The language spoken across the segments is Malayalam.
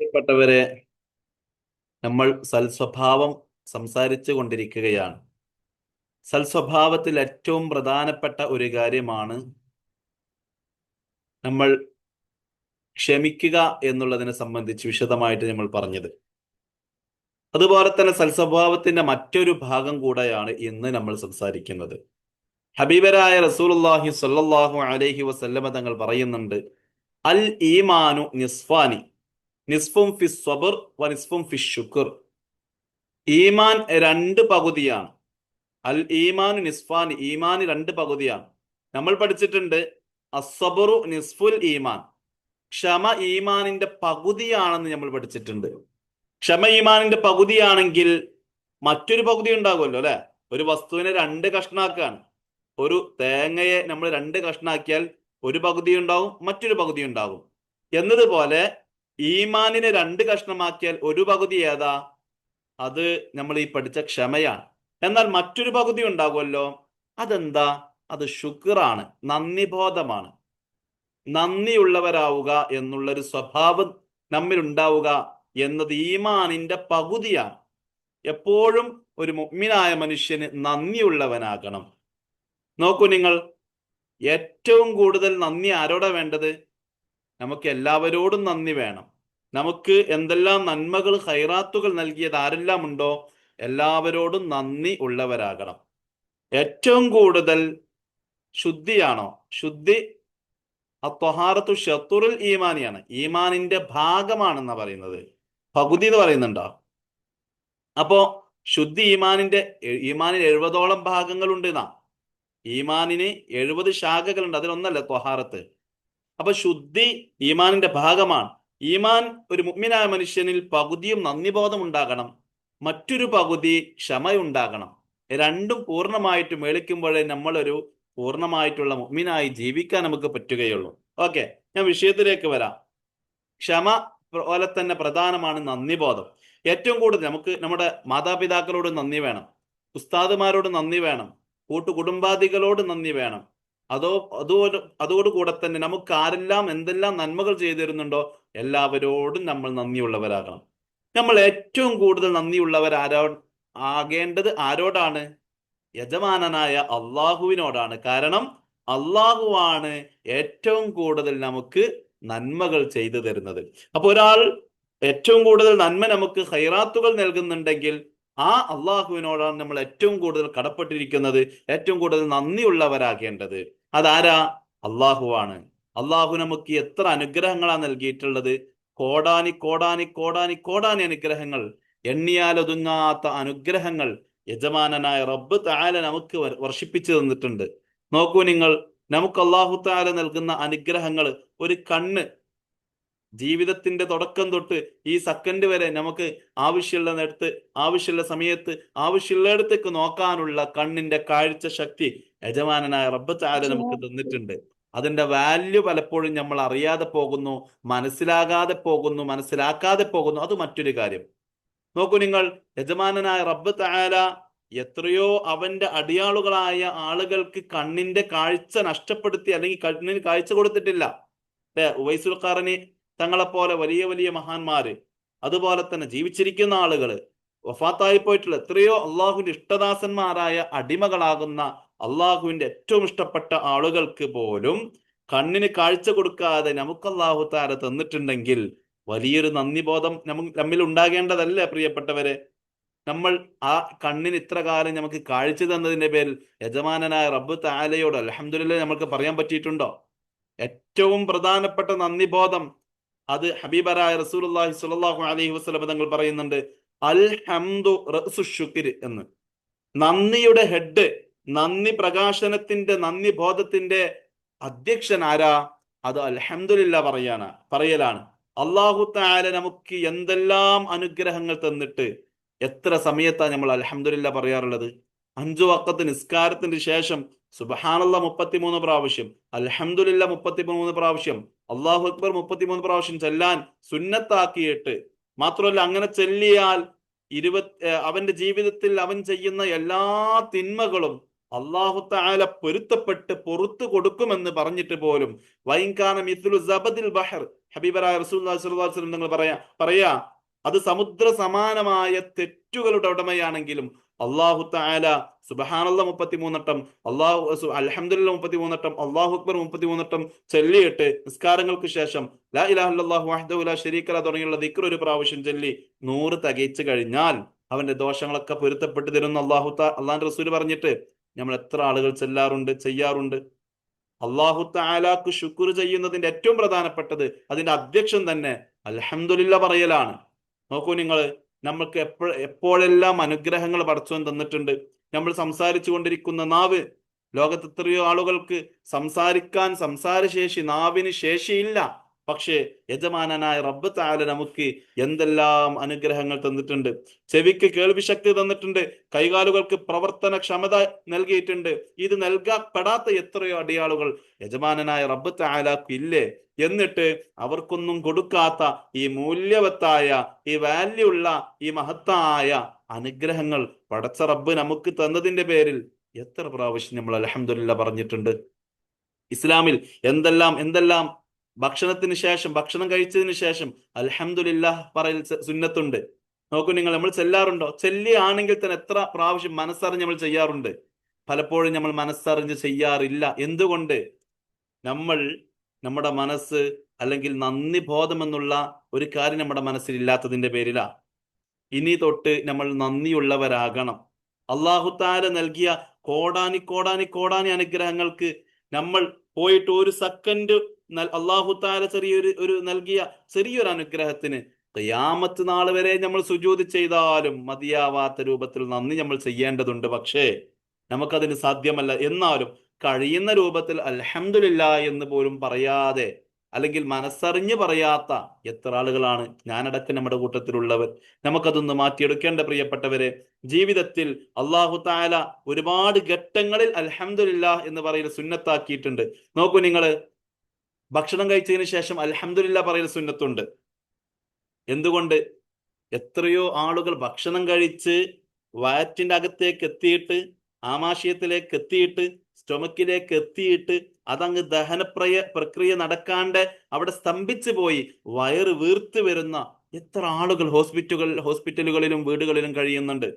പ്രിയപ്പെട്ടവരെ നമ്മൾ സൽസ്വഭാവം സംസാരിച്ചു കൊണ്ടിരിക്കുകയാണ്. സൽസ്വഭാവത്തിൽ ഏറ്റവും പ്രധാനപ്പെട്ട ഒരു കാര്യമാണ് നമ്മൾ ക്ഷമിക്കുക എന്നുള്ളതിനെ സംബന്ധിച്ച് വിശദമായിട്ട് നമ്മൾ പറഞ്ഞത്. അതുപോലെ തന്നെ സൽസ്വഭാവത്തിന്റെ മറ്റൊരു ഭാഗം കൂടെയാണ് ഇന്ന് നമ്മൾ സംസാരിക്കുന്നത്. ഹബീബരായ റസൂലുള്ളാഹി സ്വല്ലല്ലാഹു അലൈഹി വസല്ലമ തങ്ങൾ പറയുന്നുണ്ട് അൽ ഈമാനു നിസ്ഫാനി. നിസ്ഫും ഫി സ്വബർ വ നിസ്ഫും ഫി ശുക്ർ. ഈമാൻ രണ്ട് പകുതിയാണ്. അൽ ഈമാൻ നിസ്ഫാൻ ഈമാൻ രണ്ട് പകുതിയാണ്. നമ്മൾ പഠിച്ചിട്ടുണ്ട് അസ്സബറു നിസ്ഫുൽ ഈമാൻ. ക്ഷമ ഈമാനിന്റെ പകുതിയാണെന്ന് നമ്മൾ പഠിച്ചിട്ടുണ്ട്. ക്ഷമ ഈമാനിന്റെ പകുതിയാണെങ്കിൽ മറ്റൊരു പകുതി ഉണ്ടാകുമല്ലോ അല്ലെ? ഒരു വസ്തുവിനെ രണ്ട് കഷ്ണാക്കാണ് ഒരു തേങ്ങയെ നമ്മൾ രണ്ട് കഷ്ണാക്കിയാൽ ഒരു പകുതി ഉണ്ടാവും മറ്റൊരു പകുതി ഉണ്ടാകും. എന്നതുപോലെ ഈമാനിനെ രണ്ട് കഷ്ണമാക്കിയാൽ ഒരു പകുതി ഏതാ? അത് നമ്മൾ ഈ പഠിച്ച ക്ഷമയാണ്. എന്നാൽ മറ്റൊരു പകുതി ഉണ്ടാകുമല്ലോ? അതെന്താ? അത് ശുക്റാണ് നന്ദിബോധമാണ്. നന്ദിയുള്ളവരാവുക എന്നുള്ളൊരു സ്വഭാവം നമ്മിൽ ഉണ്ടാവുക എന്നത് ഈമാനിന്റെ പകുതിയാണ്. എപ്പോഴും ഒരു മുഗ്മിനായ മനുഷ്യന് നന്ദിയുള്ളവനാകണം. നോക്കൂ നിങ്ങൾ ഏറ്റവും കൂടുതൽ നന്ദി ആരോടാ വേണ്ടത്? നമുക്ക് എല്ലാവരോടും നന്ദി വേണം. നമുക്ക് എന്തെല്ലാം നന്മകൾ ഹൈറാത്തുകൾ നൽകിയത് ആരെല്ലാം ഉണ്ടോ എല്ലാവരോടും നന്ദി ഉള്ളവരാകണം. ഏറ്റവും കൂടുതൽ ശുദ്ധിയാണോ? ശുദ്ധി അത്വഹാറത്തു ഷത്തുറുൽ ഈമാനിയാണ്. ഈമാനിന്റെ ഭാഗമാണെന്നാ പറയുന്നത്. പകുതി എന്ന് പറയുന്നുണ്ടോ? അപ്പോ ശുദ്ധി ഈമാനിന്റെ ഈമാനിൽ എഴുപതോളം ഭാഗങ്ങളുണ്ട് നാം ഈമാനിന് എഴുപത് ശാഖകളുണ്ട്. അതിലൊന്നല്ല ത്വഹാറത്ത്. അപ്പൊ ശുദ്ധി ഈമാനിന്റെ ഭാഗമാണ്. ഈമാൻ ഒരു മുഗ്മിനായ മനുഷ്യനിൽ പകുതിയും നന്ദിബോധം ഉണ്ടാകണം. മറ്റൊരു പകുതി ക്ഷമയുണ്ടാകണം. രണ്ടും പൂർണമായിട്ട് മേളിക്കുമ്പോഴേ നമ്മളൊരു പൂർണമായിട്ടുള്ള മുഗ്മിനായി ജീവിക്കാൻ നമുക്ക് പറ്റുകയുള്ളൂ. ഓക്കെ ഞാൻ വിഷയത്തിലേക്ക് വരാം. ക്ഷമ പോലെ തന്നെ പ്രധാനമാണ് നന്ദിബോധം. ഏറ്റവും കൂടുതൽ നമുക്ക് നമ്മുടെ മാതാപിതാക്കളോട് നന്ദി വേണം. ഉസ്താദുമാരോട് നന്ദി വേണം. കൂട്ടുകുടുംബാദികളോട് നന്ദി വേണം. അതോ അതോട് അതോടുകൂടെ തന്നെ നമുക്ക് ആരെല്ലാം എന്തെല്ലാം നന്മകൾ ചെയ്തു തരുന്നുണ്ടോ എല്ലാവരോടും നമ്മൾ നന്ദിയുള്ളവരാകണം. നമ്മൾ ഏറ്റവും കൂടുതൽ നന്ദിയുള്ളവർ ആരോ ആകേണ്ടത് ആരോടാണ്? യജമാനനായ അള്ളാഹുവിനോടാണ്. കാരണം അള്ളാഹുവാണ് ഏറ്റവും കൂടുതൽ നമുക്ക് നന്മകൾ ചെയ്തു തരുന്നത്. അപ്പൊ ഒരാൾ ഏറ്റവും കൂടുതൽ നന്മ നമുക്ക് ഹൈറാത്തുകൾ നൽകുന്നുണ്ടെങ്കിൽ ആ അള്ളാഹുവിനോടാണ് നമ്മൾ ഏറ്റവും കൂടുതൽ കടപ്പെട്ടിരിക്കുന്നത് ഏറ്റവും കൂടുതൽ നന്ദിയുള്ളവരാകേണ്ടത്. അതാരാ? അള്ളാഹുവാണ്. അള്ളാഹു നമുക്ക് എത്ര അനുഗ്രഹങ്ങളാണ് നൽകിയിട്ടുള്ളത്. കോടാനി കോടാനി കോടാനി കോടാനി അനുഗ്രഹങ്ങൾ. എണ്ണിയാലൊതുങ്ങാത്ത അനുഗ്രഹങ്ങൾ യജമാനനായ റബ്ബ് താല നമുക്ക് വർഷിപ്പിച്ചു തന്നിട്ടുണ്ട്. നോക്കൂ നിങ്ങൾ നമുക്ക് അള്ളാഹു താല നൽകുന്ന അനുഗ്രഹങ്ങൾ ഒരു കണ്ണ് ജീവിതത്തിന്റെ തുടക്കം തൊട്ട് ഈ സെക്കൻഡ് വരെ നമുക്ക് ആവശ്യമുള്ള നേരത്ത് ആവശ്യമുള്ള സമയത്ത് ആവശ്യമുള്ളിടത്തേക്ക് നോക്കാനുള്ള കണ്ണിന്റെ കാഴ്ച ശക്തി യജമാനായ റബ്ബ് ചാല നമുക്ക് തന്നിട്ടുണ്ട്. അതിന്റെ വാല്യൂ പലപ്പോഴും നമ്മൾ അറിയാതെ പോകുന്നു മനസ്സിലാകാതെ പോകുന്നു മനസ്സിലാക്കാതെ പോകുന്നു. അത് മറ്റൊരു കാര്യം. നോക്കൂ നിങ്ങൾ യജമാനായ റബ്ബ് താല എത്രയോ അവന്റെ അടിയാളുകളായ ആളുകൾക്ക് കണ്ണിന്റെ കാഴ്ച നഷ്ടപ്പെടുത്തി അല്ലെങ്കിൽ കണ്ണിന് കാഴ്ച കൊടുത്തിട്ടില്ല. അല്ലെ? ഉവൈസുൽ ഖാറിന് തങ്ങളെപ്പോലെ വലിയ വലിയ മഹാന്മാര് അതുപോലെ തന്നെ ജീവിച്ചിരിക്കുന്ന ആളുകൾ വഫാത്തായി പോയിട്ടുള്ള എത്രയോ അള്ളാഹുവിന്റെ ഇഷ്ടദാസന്മാരായ അടിമകളാകുന്ന അള്ളാഹുവിന്റെ ഏറ്റവും ഇഷ്ടപ്പെട്ട ആളുകൾക്ക് പോലും കണ്ണിന് കാഴ്ച കൊടുക്കാതെ നമുക്ക് അള്ളാഹു താര തന്നിട്ടുണ്ടെങ്കിൽ വലിയൊരു നന്ദിബോധം നമുക്ക് നമ്മിൽ ഉണ്ടാകേണ്ടതല്ലേ പ്രിയപ്പെട്ടവരെ? നമ്മൾ ആ കണ്ണിന് ഇത്ര കാലം നമുക്ക് കാഴ്ച തന്നതിന്റെ പേരിൽ യജമാനനായ റബ്ബ് താലയോട് അലഹമുല്ല നമ്മൾക്ക് പറയാൻ പറ്റിയിട്ടുണ്ടോ? ഏറ്റവും പ്രധാനപ്പെട്ട നന്ദിബോധം അത് ഹബീബറായ റസൂലുള്ളാഹി സ്വല്ലല്ലാഹു അലൈഹി വസല്ലം തങ്ങൾ പറയുന്നുണ്ട് അൽ ഹംദു റസുഷുക്കിർ എന്ന്. നന്ദിയുടെ ഹെഡ് നന്ദി പ്രകാശനത്തിന്റെ നന്ദി ബോധത്തിന്റെ അധ്യക്ഷൻ ആരാ? അത് അൽഹമില്ല പറയാണ് പറയലാണ്. അള്ളാഹു താല നമുക്ക് എന്തെല്ലാം അനുഗ്രഹങ്ങൾ തന്നിട്ട് എത്ര സമയത്താണ് നമ്മൾ അലഹമില്ല പറയാറുള്ളത്? അഞ്ചു വക്കത്ത് നിസ്കാരത്തിന് ശേഷം സുബഹാനുള്ള മുപ്പത്തിമൂന്ന് പ്രാവശ്യം അലഹമില്ല മുപ്പത്തിമൂന്ന് പ്രാവശ്യം അള്ളാഹു അക്ബർ മുപ്പത്തിമൂന്ന് പ്രാവശ്യം ചെല്ലാൻ സുന്നത്താക്കിയിട്ട് മാത്രമല്ല അങ്ങനെ ചെല്ലിയാൽ ഇരുപത് അവന്റെ ജീവിതത്തിൽ അവൻ ചെയ്യുന്ന എല്ലാ തിന്മകളും അള്ളാഹു താല പൊരുത്തപ്പെട്ട് പൊറത്തു കൊടുക്കുമെന്ന് പറഞ്ഞിട്ട് പോലും വൈൻകാന മിഥുലു സബദിൽ ബഹർ ഹബീബറായ റസൂൽ നിങ്ങൾ പറയാ പറയാ അത് സമുദ്ര സമാനമായ തെറ്റുകളുടെ ഉടമയാണെങ്കിലും അള്ളാഹു താല സുബഹാനുള്ള മുപ്പത്തി മൂന്നട്ടം അള്ളാഹു അലഹമുല്ല മുപ്പത്തി മൂന്നട്ടം അള്ളാഹു അക്ബർ മുപ്പത്തി മൂന്നട്ടം ചൊല്ലിയിട്ട് നിസ്കാരങ്ങൾക്ക് ശേഷം ലാ തുടങ്ങിയുള്ള ദിക്ർ ഒരു പ്രാവശ്യം ചൊല്ലി നൂറ് തകയിച്ചു കഴിഞ്ഞാൽ അവന്റെ ദോഷങ്ങളൊക്കെ പൊരുത്തപ്പെട്ട് തരുന്ന അള്ളാഹു താ റസൂൽ റസൂൽ പറഞ്ഞിട്ട് നമ്മൾ എത്ര ആളുകൾ ചെല്ലാറുണ്ട് ചെയ്യാറുണ്ട്. അള്ളാഹു താലാക്ക് ശുക്ർ ചെയ്യുന്നതിന്റെ ഏറ്റവും പ്രധാനപ്പെട്ടത് അതിന്റെ അധ്യക്ഷൻ തന്നെ അലഹമുല്ല പറയലാണ്. നോക്കൂ നിങ്ങൾ നമ്മൾക്ക് എപ്പോ എപ്പോഴെല്ലാം അനുഗ്രഹങ്ങൾ പടച്ചോൻ തന്നിട്ടുണ്ട്. നമ്മൾ സംസാരിച്ചു കൊണ്ടിരിക്കുന്ന നാവ് ലോകത്ത് എത്രയോ ആളുകൾക്ക് സംസാരിക്കാൻ സംസാരശേഷി നാവിന് ശേഷിയില്ല. പക്ഷേ യജമാനായ റബ്ബ് താല നമുക്ക് എന്തെല്ലാം അനുഗ്രഹങ്ങൾ തന്നിട്ടുണ്ട്? ചെവിക്ക് കേൾവിശക്തി തന്നിട്ടുണ്ട്. കൈകാലുകൾക്ക് പ്രവർത്തന ക്ഷമത നൽകിയിട്ടുണ്ട്. ഇത് നൽകപ്പെടാത്ത എത്രയോ അടിയാളുകൾ യജമാനായ റബ്ബ് താലാക്ക് ഇല്ലേ? എന്നിട്ട് അവർക്കൊന്നും കൊടുക്കാത്ത ഈ മൂല്യവത്തായ ഈ വാല്യൂ ഉള്ള ഈ മഹത്തായ അനുഗ്രഹങ്ങൾ പടച്ച റബ്ബ് നമുക്ക് തന്നതിന്റെ പേരിൽ എത്ര പ്രാവശ്യം നമ്മൾ അലഹമില്ല പറഞ്ഞിട്ടുണ്ട്? ഇസ്ലാമിൽ എന്തെല്ലാം എന്തെല്ലാം ഭക്ഷണത്തിന് ശേഷം ഭക്ഷണം കഴിച്ചതിന് ശേഷം അലഹമുല്ലാ പറയൽ സുന്നത്തുണ്ട്. നോക്കൂ നിങ്ങൾ നമ്മൾ ചെല്ലാറുണ്ടോ? ചെല്ലിയാണെങ്കിൽ തന്നെ എത്ര പ്രാവശ്യം മനസ്സറിഞ്ഞ് നമ്മൾ ചെയ്യാറുണ്ട്? പലപ്പോഴും നമ്മൾ മനസ്സറിഞ്ഞ് ചെയ്യാറില്ല. എന്തുകൊണ്ട്? നമ്മൾ നമ്മുടെ മനസ്സ് അല്ലെങ്കിൽ നന്ദി ബോധം എന്നുള്ള ഒരു കാര്യം നമ്മുടെ മനസ്സിൽ ഇല്ലാത്തതിന്റെ പേരിലാ. ഇനി തൊട്ട് നമ്മൾ നന്ദിയുള്ളവരാകണം. അള്ളാഹുത്താല നൽകിയ കോടാനി കോടാനി കോടാനി അനുഗ്രഹങ്ങൾക്ക് നമ്മൾ പോയിട്ട് ഒരു സെക്കൻഡ് അള്ളാഹുത്താല ചെറിയൊരു ഒരു നൽകിയ ചെറിയൊരു അനുഗ്രഹത്തിന് ഖിയാമത്ത് നാൾ വരെ നമ്മൾ സുജൂത് ചെയ്താലും മതിയാവാത്ത രൂപത്തിൽ നന്ദി നമ്മൾ ചെയ്യേണ്ടതുണ്ട്. പക്ഷേ നമുക്കതിന് സാധ്യമല്ല. എന്നാലും കഴിയുന്ന രൂപത്തിൽ അലഹമില്ല എന്ന് പോലും പറയാതെ അല്ലെങ്കിൽ മനസ്സറിഞ്ഞ് പറയാത്ത എത്ര ആളുകളാണ് ഞാനടക്കം നമ്മുടെ കൂട്ടത്തിലുള്ളവർ. നമുക്കതൊന്ന് മാറ്റിയെടുക്കേണ്ട പ്രിയപ്പെട്ടവരെ ജീവിതത്തിൽ അള്ളാഹു താല ഒരുപാട് ഘട്ടങ്ങളിൽ അലഹമില്ല എന്ന് പറയുന്ന സുന്നത്താക്കിയിട്ടുണ്ട്. നോക്കൂ നിങ്ങൾ ഭക്ഷണം കഴിച്ചതിന് ശേഷം അലഹമില്ല പറയുന്ന സുന്നത്തുണ്ട്. എന്തുകൊണ്ട്? എത്രയോ ആളുകൾ ഭക്ഷണം കഴിച്ച് വയറ്റിന്റെ അകത്തേക്ക് എത്തിയിട്ട് ആമാശയത്തിലേക്ക് എത്തിയിട്ട് സ്റ്റൊമക്കിലേക്ക് എത്തിയിട്ട് അതങ്ങ് ദഹനപ്രയ പ്രക്രിയ നടക്കാണ്ട് അവിടെ സ്തംഭിച്ചു പോയി വയറ് വീർത്ത് വരുന്ന എത്ര ആളുകൾ ഹോസ്പിറ്റലുകൾ ഹോസ്പിറ്റലുകളിലും വീടുകളിലും കഴിയുന്നുണ്ട്.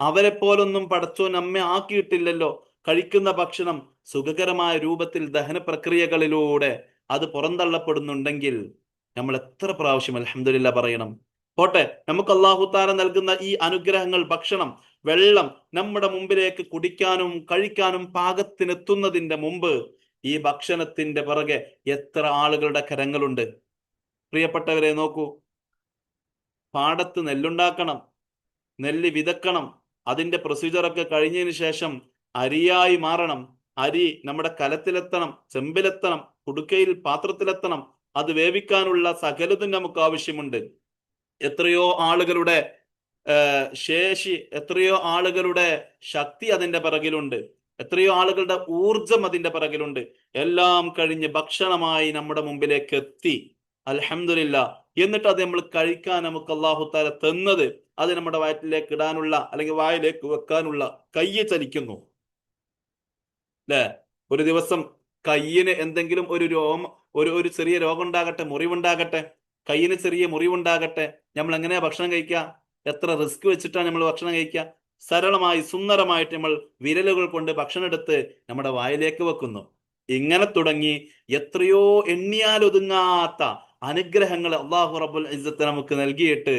അവരെ പോലൊന്നും പടച്ചോൻ നമ്മെ ആക്കിയിട്ടില്ലല്ലോ. കഴിക്കുന്ന ഭക്ഷണം സുഖകരമായ രൂപത്തിൽ ദഹന പ്രക്രിയകളിലൂടെ അത് പുറന്തള്ളപ്പെടുന്നുണ്ടെങ്കിൽ നമ്മൾ എത്ര പ്രാവശ്യം അലഹമില്ല പറയണം. പോട്ടെ നമുക്ക് അള്ളാഹുത്താര നൽകുന്ന ഈ അനുഗ്രഹങ്ങൾ ഭക്ഷണം വെള്ളം നമ്മുടെ മുമ്പിലേക്ക് കുടിക്കാനും കഴിക്കാനും പാകത്തിനെത്തുന്നതിന്റെ മുമ്പ് ഈ ഭക്ഷണത്തിന്റെ പിറകെ എത്ര ആളുകളുടെ കരങ്ങളുണ്ട്. പ്രിയപ്പെട്ടവരെ നോക്കൂ. പാടത്ത് നെല്ലുണ്ടാക്കണം നെല്ല് വിതക്കണം അതിന്റെ പ്രൊസീജിയറൊക്കെ കഴിഞ്ഞതിന് ശേഷം അരിയായി മാറണം. അരി നമ്മുടെ കലത്തിലെത്തണം ചെമ്പിലെത്തണം കുടുക്കയിൽ പാത്രത്തിലെത്തണം. അത് വേവിക്കാനുള്ള സകലതും നമുക്ക് ആവശ്യമുണ്ട്. എത്രയോ ആളുകളുടെ ശേഷി എത്രയോ ആളുകളുടെ ശക്തി അതിന്റെ പിറകിലുണ്ട്. എത്രയോ ആളുകളുടെ ഊർജം അതിന്റെ പിറകിലുണ്ട്. എല്ലാം കഴിഞ്ഞ് ഭക്ഷണമായി നമ്മുടെ മുമ്പിലേക്ക് എത്തി. അലഹമില്ല എന്നിട്ട് അത് നമ്മൾ കഴിക്കാൻ നമുക്ക് അള്ളാഹു തന്നത് അത് നമ്മുടെ വയറ്റിലേക്ക് ഇടാനുള്ള അല്ലെങ്കിൽ വായിലേക്ക് വെക്കാനുള്ള കയ്യെ ചലിക്കുന്നു. അല്ലെ ഒരു ദിവസം കയ്യിന് എന്തെങ്കിലും ഒരു രോമ ഒരു ഒരു ചെറിയ രോഗം ഉണ്ടാകട്ടെ മുറിവുണ്ടാകട്ടെ കയ്യിന് ചെറിയ മുറിവുണ്ടാകട്ടെ നമ്മൾ എങ്ങനെയാ ഭക്ഷണം കഴിക്കുക എത്ര റിസ്ക് വെച്ചിട്ടാണ് നമ്മൾ ഭക്ഷണം കഴിക്കുക സരളമായി സുന്ദരമായിട്ട് നമ്മൾ വിരലുകൾ കൊണ്ട് ഭക്ഷണം എടുത്ത് നമ്മുടെ വായിലേക്ക് വെക്കുന്നു. ഇങ്ങനെ തുടങ്ങി എത്രയോ എണ്ണിയാലൊതുങ്ങാത്ത അനുഗ്രഹങ്ങൾ അള്ളാഹു റബുൽ ഇസ്സത്ത് നമുക്ക് നൽകിയിട്ട്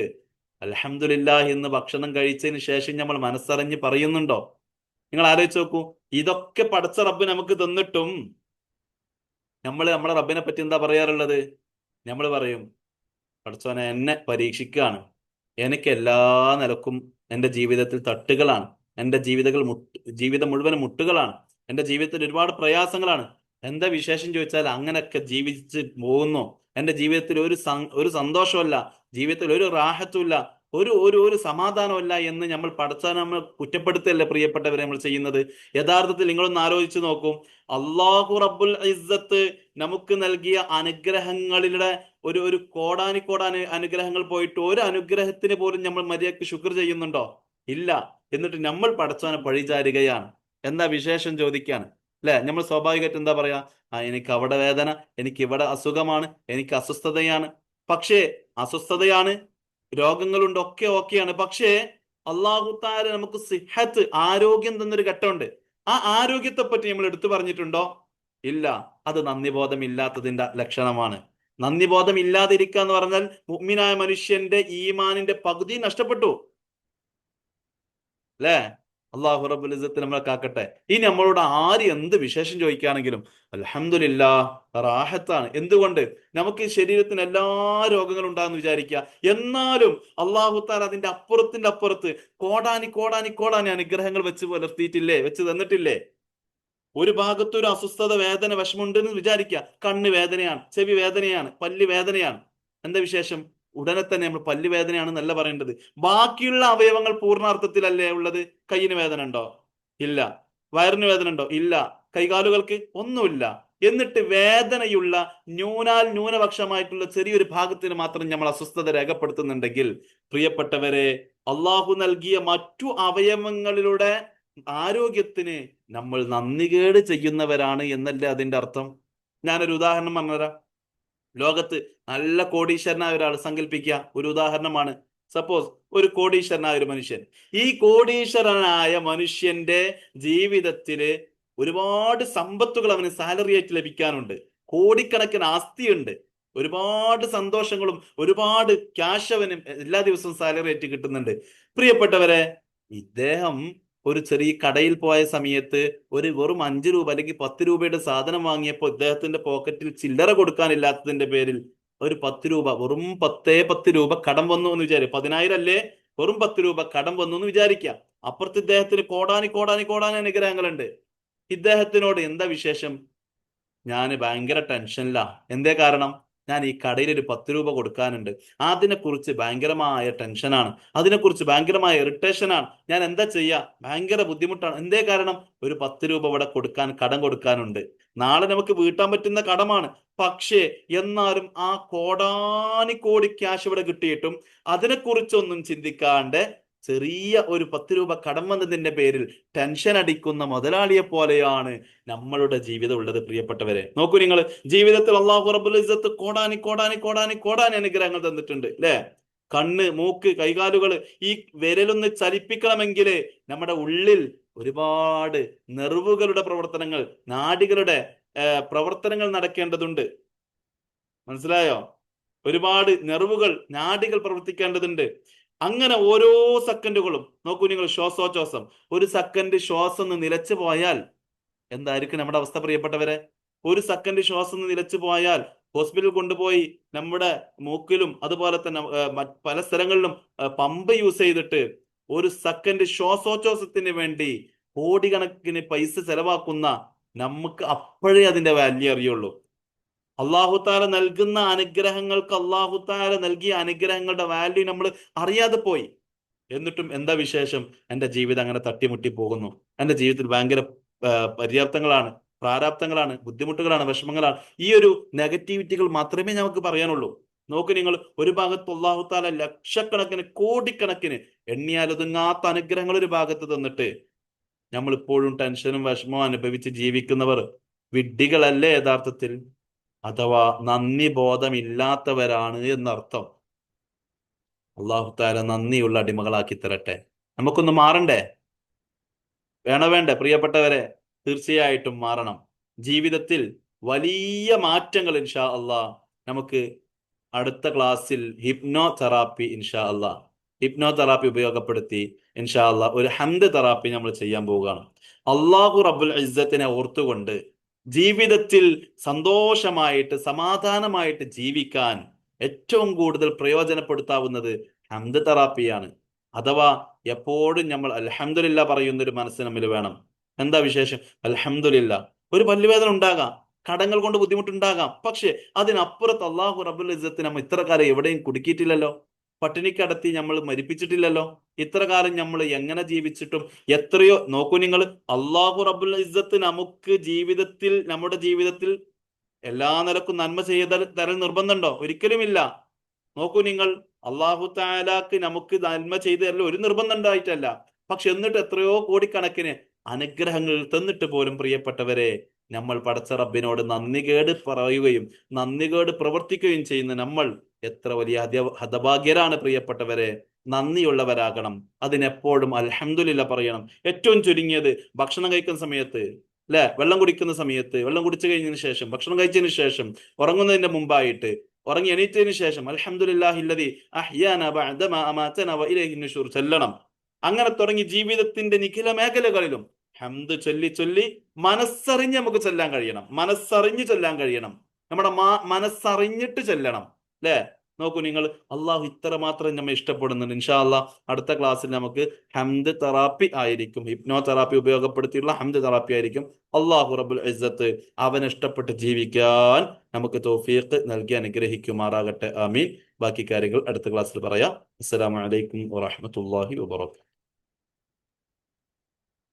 അലഹമുല്ലാ എന്ന് ഭക്ഷണം കഴിച്ചതിന് ശേഷം നമ്മൾ മനസ്സറിഞ്ഞ് പറയുന്നുണ്ടോ? നിങ്ങൾ ആലോചിച്ച് നോക്കൂ. ഇതൊക്കെ പഠിച്ച റബ്ബ് നമുക്ക് തന്നിട്ടും നമ്മൾ നമ്മളെ റബ്ബിനെ പറ്റി എന്താ പറയാറുള്ളത്? നമ്മൾ പറയും പഠിച്ചവനെ എന്നെ പരീക്ഷിക്കുകയാണ്. എനിക്ക് എല്ലാ നിലക്കും എന്റെ ജീവിതത്തിൽ തട്ടുകളാണ്. എന്റെ ജീവിതകൾ മുട്ട് ജീവിതം മുഴുവൻ മുട്ടുകളാണ്. എന്റെ ജീവിതത്തിൽ ഒരുപാട് പ്രയാസങ്ങളാണ്. എന്താ വിശേഷം ചോദിച്ചാൽ അങ്ങനെയൊക്കെ ജീവിച്ച് പോകുന്നു. എന്റെ ജീവിതത്തിൽ ഒരു ഒരു സന്തോഷമല്ല ജീവിതത്തിൽ ഒരു റാഹത്തുമില്ല. ഒരു ഒരു ഒരു സമാധാനമല്ല എന്ന് നമ്മൾ പഠിച്ചാൽ നമ്മൾ കുറ്റപ്പെടുത്തല്ലേ പ്രിയപ്പെട്ടവരെ നമ്മൾ ചെയ്യുന്നത്? യഥാർത്ഥത്തിൽ നിങ്ങളൊന്ന് ആലോചിച്ച് നോക്കൂ. അള്ളാഹു റബ്ബുൽ ഇസ്സത്ത് നമുക്ക് നൽകിയ അനുഗ്രഹങ്ങളിലെ ഒരു ഒരു കോടാനി കോടാനി അനുഗ്രഹങ്ങൾ പോയിട്ട് ഒരു അനുഗ്രഹത്തിന് പോലും നമ്മൾ മര്യാദയ്ക്ക് ശുക്ർ ചെയ്യുന്നുണ്ടോ? ഇല്ല. എന്നിട്ട് നമ്മൾ പഠിച്ചാൻ പഴിചാരുകയാണ്. എന്താ വിശേഷം ചോദിക്കാണ്. അല്ലെ? നമ്മൾ സ്വാഭാവികമായിട്ട് എന്താ പറയാ? ആ എനിക്ക് അവിടെ വേദന എനിക്ക് ഇവിടെ അസുഖമാണ് എനിക്ക് അസ്വസ്ഥതയാണ്. പക്ഷേ അസ്വസ്ഥതയാണ് രോഗങ്ങളുണ്ട് ഒക്കെ ഓക്കെയാണ്. പക്ഷേ അള്ളാഹുത്താല നമുക്ക് സിഹത്ത് ആരോഗ്യം തന്നൊരു ഘട്ടമുണ്ട്. ആ ആരോഗ്യത്തെ പറ്റി നമ്മൾ എടുത്തു പറഞ്ഞിട്ടുണ്ടോ? ഇല്ല. അത് നന്ദിബോധം ഇല്ലാത്തതിന്റെ ലക്ഷണമാണ്. നന്ദിബോധം ഇല്ലാതിരിക്കുക എന്ന് പറഞ്ഞാൽ മുഗ്മിനായ മനുഷ്യന്റെ ഈമാനിന്റെ പകുതി നഷ്ടപ്പെട്ടു. അല്ലേ? അള്ളാഹു റബ്ബുൽ ഇസ്സത്തിനെ നമ്മളെ കാക്കട്ടെ. ഇനി നമ്മളോട് ആര് എന്ത് വിശേഷം ചോദിക്കുകയാണെങ്കിലും അൽഹംദുലില്ലാ റാഹത്താണ് എന്തുകൊണ്ട്? നമുക്ക് ഈ ശരീരത്തിന് എല്ലാ രോഗങ്ങളും ഉണ്ടാകുന്ന വിചാരിക്കുക. എന്നാലും അള്ളാഹു താല അതിന്റെ അപ്പുറത്തിന്റെ അപ്പുറത്ത് കോടാനി കോടാനി കോടാനി അനുഗ്രഹങ്ങൾ വെച്ച് പുലർത്തിയിട്ടില്ലേ? വെച്ച് തന്നിട്ടില്ലേ? ഒരു ഭാഗത്ത് ഒരു അസ്വസ്ഥത വേദന വിഷമുണ്ടെന്ന് വിചാരിക്കുക. കണ്ണ് വേദനയാണ് ചെവി വേദനയാണ് പല്ല് വേദനയാണ്. എന്താ വിശേഷം? ഉടനെ തന്നെ നമ്മൾ പല്ല് വേദനയാണെന്നല്ല പറയേണ്ടത്. ബാക്കിയുള്ള അവയവങ്ങൾ പൂർണാർത്ഥത്തിലല്ലേ ഉള്ളത്? കയ്യിന് വേദന ഉണ്ടോ? ഇല്ല. വയറിന് വേദന ഉണ്ടോ? ഇല്ല. കൈകാലുകൾക്ക് ഒന്നുമില്ല. എന്നിട്ട് വേദനയുള്ള ന്യൂനാൽ ന്യൂനപക്ഷമായിട്ടുള്ള ചെറിയൊരു ഭാഗത്തിന് മാത്രം നമ്മൾ അസ്വസ്ഥത രേഖപ്പെടുത്തുന്നുണ്ടെങ്കിൽ പ്രിയപ്പെട്ടവരെ അള്ളാഹു നൽകിയ മറ്റു അവയവങ്ങളിലൂടെ ആരോഗ്യത്തിന് നമ്മൾ നന്ദികേട് ചെയ്യുന്നവരാണ് എന്നല്ലേ അതിന്റെ അർത്ഥം? ഞാനൊരു ഉദാഹരണം പറഞ്ഞുതരാം. ലോകത്ത് നല്ല കോടീശ്വരനായ ഒരാൾ സങ്കല്പിക്കുക ഒരു ഉദാഹരണമാണ്. സപ്പോസ് ഒരു കോടീശ്വരനായ ഒരു മനുഷ്യൻ. ഈ കോടീശ്വരനായ മനുഷ്യന്റെ ജീവിതത്തിൽ ഒരുപാട് സമ്പത്തുകൾ അവന് സാലറി ആയിട്ട് ലഭിക്കാനുണ്ട്. കോടിക്കണക്കിന് ആസ്തിയുണ്ട്. ഒരുപാട് സന്തോഷങ്ങളും ഒരുപാട് ക്യാഷ് അവന് എല്ലാ ദിവസവും സാലറി ആയിട്ട് കിട്ടുന്നുണ്ട്. പ്രിയപ്പെട്ടവരെ ഇദ്ദേഹം ഒരു ചെറിയ കടയിൽ പോയ സമയത്ത് ഒരു വെറും അഞ്ച് രൂപ അല്ലെങ്കിൽ പത്ത് രൂപയുടെ സാധനം വാങ്ങിയപ്പോൾ ഇദ്ദേഹത്തിന്റെ പോക്കറ്റിൽ ചില്ലറ കൊടുക്കാനില്ലാത്തതിന്റെ പേരിൽ ഒരു പത്ത് രൂപ വെറും പത്തേ പത്ത് രൂപ കടം വന്നു എന്ന് വിചാരിക്കും. പതിനായിരം അല്ലേ? വെറും പത്ത് രൂപ കടം വന്നു എന്ന് വിചാരിക്കാം അപ്പുറത്ത് ഇദ്ദേഹത്തിന് കോടാനി കോടാനി കോടാനി അനുഗ്രഹങ്ങളുണ്ട്. ഇദ്ദേഹത്തിനോട് എന്താ വിശേഷം? ഞാൻ ഭയങ്കര ടെൻഷനിലാ. എന്തേ കാരണം? ഞാൻ ഈ കടയിൽ ഒരു പത്ത് രൂപ കൊടുക്കാനുണ്ട്. അതിനെക്കുറിച്ച് ഭയങ്കരമായ ടെൻഷനാണ് അതിനെക്കുറിച്ച് ഭയങ്കരമായ ഇറിറ്റേഷനാണ് ഞാൻ എന്താ ചെയ്യുക ഭയങ്കര ബുദ്ധിമുട്ടാണ്. എന്തേ കാരണം? ഒരു പത്ത് രൂപ ഇവിടെ കൊടുക്കാൻ കടം കൊടുക്കാനുണ്ട്. നാളെ നമുക്ക് വീട്ടാൻ പറ്റുന്ന കടമാണ്. പക്ഷേ എന്നാലും ആ കോടാനിക്കോടി ക്യാഷ് ഇവിടെ കിട്ടിയിട്ടും അതിനെക്കുറിച്ചൊന്നും ചിന്തിക്കാണ്ട് ചെറിയ ഒരു പത്ത് രൂപ കടം വന്നതിന്റെ പേരിൽ ടെൻഷൻ അടിക്കുന്ന മുതലാളിയെ പോലെയാണ് നമ്മളുടെ ജീവിതം ഉള്ളത് പ്രിയപ്പെട്ടവരെ. നോക്കൂ നിങ്ങൾ ജീവിതത്തിൽ അള്ളാഹു റബുൽ ഇസ്സത്ത് കോടാനി കോടാനി കോടാനി കോടാനി അനുഗ്രഹങ്ങൾ തന്നിട്ടുണ്ട് അല്ലേ? കണ്ണ് മൂക്ക് കൈകാലുകൾ ഈ വിരലൊന്ന് ചലിപ്പിക്കണമെങ്കിൽ നമ്മുടെ ഉള്ളിൽ ഒരുപാട് നെറിവുകളുടെ പ്രവർത്തനങ്ങൾ നാടികളുടെ പ്രവർത്തനങ്ങൾ നടക്കേണ്ടതുണ്ട്. മനസ്സിലായോ? ഒരുപാട് നെറിവുകൾ നാടികൾ പ്രവർത്തിക്കേണ്ടതുണ്ട്. അങ്ങനെ ഓരോ സെക്കൻഡുകളും നോക്കൂ നിങ്ങൾ ശ്വാസോച്ഛ്വാസം. ഒരു സെക്കൻഡ് ശ്വാസം നിലച്ചു പോയാൽ എന്തായിരിക്കും നമ്മുടെ അവസ്ഥ പ്രിയപ്പെട്ടവരെ? ഒരു സെക്കൻഡ് ശ്വാസം നിലച്ചു പോയാൽ ഹോസ്പിറ്റലിൽ കൊണ്ടുപോയി നമ്മുടെ മൂക്കിലും അതുപോലെ തന്നെ പല സ്ഥലങ്ങളിലും പമ്പ് യൂസ് ചെയ്തിട്ട് ഒരു സെക്കൻഡ് ശ്വാസോച്ഛ്വാസത്തിന് വേണ്ടി കോടിക്കണക്കിന് പൈസ ചെലവാക്കുന്ന നമുക്ക് അപ്പോഴേ അതിന്റെ വാല്യൂ അറിയുള്ളൂ. അള്ളാഹുത്താല നൽകുന്ന അനുഗ്രഹങ്ങൾക്ക് അള്ളാഹുത്താല നൽകിയ അനുഗ്രഹങ്ങളുടെ വാല്യൂ നമ്മൾ അറിയാതെ പോയി. എന്നിട്ടും എന്താ വിശേഷം? എന്റെ ജീവിതം അങ്ങനെ തട്ടിമുട്ടി പോകുന്നു. എന്റെ ജീവിതത്തിൽ ഭയങ്കര പര്യാപ്തങ്ങളാണ് പ്രാരാബ്ദങ്ങളാണ് ബുദ്ധിമുട്ടുകളാണ് വിഷമങ്ങളാണ്. ഈ ഒരു നെഗറ്റിവിറ്റികൾ മാത്രമേ നമുക്ക് പറയാനുള്ളൂ. നോക്ക് നിങ്ങൾ ഒരു ഭാഗത്ത് അള്ളാഹുത്താല ലക്ഷക്കണക്കിന് കോടിക്കണക്കിന് എണ്ണിയാലൊതുങ്ങാത്ത അനുഗ്രഹങ്ങൾ ഒരു ഭാഗത്ത് തന്നിട്ട് നമ്മൾ ഇപ്പോഴും ടെൻഷനും വിഷമവും അനുഭവിച്ച് ജീവിക്കുന്നവർ വിഡ്ഢികളല്ലേ യഥാർത്ഥത്തിൽ? അഥവാ നന്ദി ബോധമില്ലാത്തവരാണ് എന്നർത്ഥം. അള്ളാഹു താല നന്ദിയുള്ള അടിമകളാക്കി തരട്ടെ. നമുക്കൊന്ന് മാറണ്ടേ? വേണോ വേണ്ടേ? പ്രിയപ്പെട്ടവരെ തീർച്ചയായിട്ടും മാറണം. ജീവിതത്തിൽ വലിയ മാറ്റങ്ങൾ ഇൻഷാ അള്ളാ നമുക്ക് അടുത്ത ക്ലാസ്സിൽ ഹിപ്നോ തെറാപ്പി ഇൻഷാ അള്ളാ. ഹിപ്നോ തെറാപ്പി ഉപയോഗപ്പെടുത്തി ഇൻഷാ അള്ളാ ഒരു ഹംദ് തെറാപ്പി നമ്മൾ ചെയ്യാൻ പോവുകയാണ്. അള്ളാഹു റബുൽ ഇസ്സത്തിനെ ഓർത്തുകൊണ്ട് ജീവിതത്തിൽ സന്തോഷമായിട്ട് സമാധാനമായിട്ട് ജീവിക്കാൻ ഏറ്റവും കൂടുതൽ പ്രയോജനപ്പെടുത്താവുന്നത് ഹംദ് തെറാപ്പിയാണ് അഥവാ എപ്പോഴും നമ്മൾ അലഹമില്ല പറയുന്ന ഒരു മനസ്സ് നമ്മൾ വേണം. എന്താ വിശേഷം? അലഹമില്ല ഒരു പല്ലുവേദന ഉണ്ടാകാം. കടങ്ങൾ കൊണ്ട് ബുദ്ധിമുട്ടുണ്ടാകാം. പക്ഷെ അതിനപ്പുറത്ത് അള്ളാഹു റബുൽ ഇസ്സത്ത് നമ്മ ഇത്ര കാലം എവിടെയും കുടുക്കിയിട്ടില്ലല്ലോ. പട്ടിണി കടത്തി നമ്മൾ മരിപ്പിച്ചിട്ടില്ലല്ലോ? ഇത്ര കാലം നമ്മൾ എങ്ങനെ ജീവിച്ചിട്ടും? എത്രയോ നോക്കൂ നിങ്ങൾ അള്ളാഹു റബുൽ ഇസ്സത്ത് നമുക്ക് ജീവിതത്തിൽ നമ്മുടെ ജീവിതത്തിൽ എല്ലാ നിലക്കും നന്മ ചെയ്ത തരൽ നിർബന്ധമുണ്ടോ? ഒരിക്കലുമില്ല. നോക്കൂ നിങ്ങൾ അള്ളാഹു താലാക്ക് നമുക്ക് നന്മ ചെയ്തു തരൽ ഒരു നിർബന്ധം ഉണ്ടായിട്ടല്ല പക്ഷെ എന്നിട്ട് എത്രയോ കോടിക്കണക്കിന് അനുഗ്രഹങ്ങൾ തന്നിട്ട് പോലും പ്രിയപ്പെട്ടവരെ നമ്മൾ പടച്ച റബ്ബിനോട് നന്ദികേട് പറയുകയും നന്ദി കേട് പ്രവർത്തിക്കുകയും ചെയ്യുന്ന നമ്മൾ എത്ര വലിയ ഹത ഹതഭാഗ്യരാണ് പ്രിയപ്പെട്ടവരെ. നന്ദിയുള്ളവരാകണം. അതിനെപ്പോഴും അലഹമുല്ല പറയണം. ഏറ്റവും ചുരുങ്ങിയത് ഭക്ഷണം കഴിക്കുന്ന സമയത്ത് അല്ലെ വെള്ളം കുടിക്കുന്ന സമയത്ത് വെള്ളം കുടിച്ചു കഴിഞ്ഞതിന് ശേഷം ഭക്ഷണം കഴിച്ചതിന് ശേഷം ഉറങ്ങുന്നതിന്റെ മുമ്പായിട്ട് ഉറങ്ങി എണീറ്റതിന് ശേഷം അൽഹംദുലില്ലാഹില്ലതി അഹ്യാന അങ്ങനെ തുടങ്ങി ജീവിതത്തിന്റെ നിഖില മേഖലകളിലും ഹംദ് ചൊല്ലി ചൊല്ലി മനസ്സറിഞ്ഞ് നമുക്ക് ചൊല്ലാൻ കഴിയണം. മനസ്സറിഞ്ഞ് ചൊല്ലാൻ കഴിയണം. നമ്മുടെ മാ- മനസ്സറിഞ്ഞിട്ട് ചെല്ലണം. അല്ലേ നോക്കൂ നിങ്ങൾ അള്ളാഹു ഇത്ര മാത്രം നമ്മൾ ഇഷ്ടപ്പെടുന്നുണ്ട്. ഇൻഷാ അല്ലാ അടുത്ത ക്ലാസ്സിൽ നമുക്ക് ഹംദ് തെറാപ്പി ആയിരിക്കും. ഹിപ്നോ തെറാപ്പി ഉപയോഗപ്പെടുത്തിയുള്ള ഹംദ് തെറാപ്പി ആയിരിക്കും. അള്ളാഹു റബുൽ ഇസ്സത്ത് അവൻ ഇഷ്ടപ്പെട്ട് ജീവിക്കാൻ നമുക്ക് തോഫീക്ക് നൽകി അനുഗ്രഹിക്കുമാറാകട്ടെ. ആമീൻ. ബാക്കി കാര്യങ്ങൾ അടുത്ത ക്ലാസ്സിൽ പറയാം. അസ്സലാമലൈക്കും വറഹ്മത്തുള്ളാഹി വബറകാതുഹു